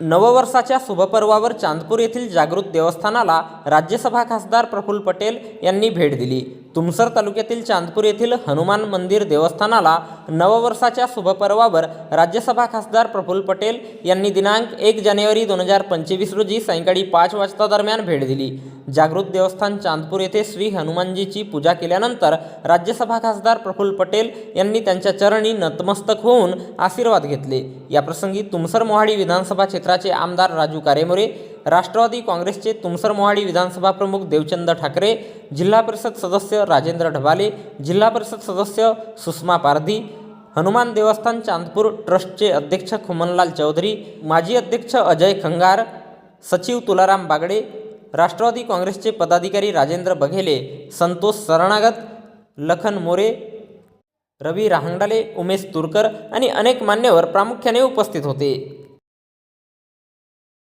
नववर्षाच्या शुभपर्वावर चांदपूर येथील जागृत देवस्थानाला राज्यसभा खासदार प्रफुल्ल पटेल यांनी भेट दिली. तुमसर तालुक्यातील चांदपूर येथील हनुमान मंदिर देवस्थानाला नववर्षाच्या शुभपर्वावर राज्यसभा खासदार प्रफुल्ल पटेल यांनी दिनांक एक जानेवारी दोन हजार पंचवीस रोजी सायंकाळी पाच वाजता दरम्यान भेट दिली. जागृत देवस्थान चांदपूर येथे श्री हनुमानजीची पूजा केल्यानंतर राज्यसभा खासदार प्रफुल्ल पटेल यांनी त्यांच्या चरणी नतमस्तक होऊन आशीर्वाद घेतले. याप्रसंगी तुमसर मोहाडी विधानसभा क्षेत्राचे आमदार राजू कारेमोरे राष्ट्रवादी काँग्रेसचे तुमसर मोहाडी विधानसभा प्रमुख देवचंद ठाकरे जिल्हा परिषद सदस्य राजेंद्र ढबाले जिल्हा परिषद सदस्य सुषमा पारधी हनुमान देवस्थान चांदपूर ट्रस्टचे अध्यक्ष खुमनलाल चौधरी माजी अध्यक्ष अजय खंगार सचिव तुलाराम बागडे राष्ट्रवादी काँग्रेसचे पदाधिकारी राजेंद्र बघेले संतोष सरणागत लखन मोरे रवी राहंगडाले उमेश तुरकर आणि अनेक मान्यवर प्रामुख्याने उपस्थित होते.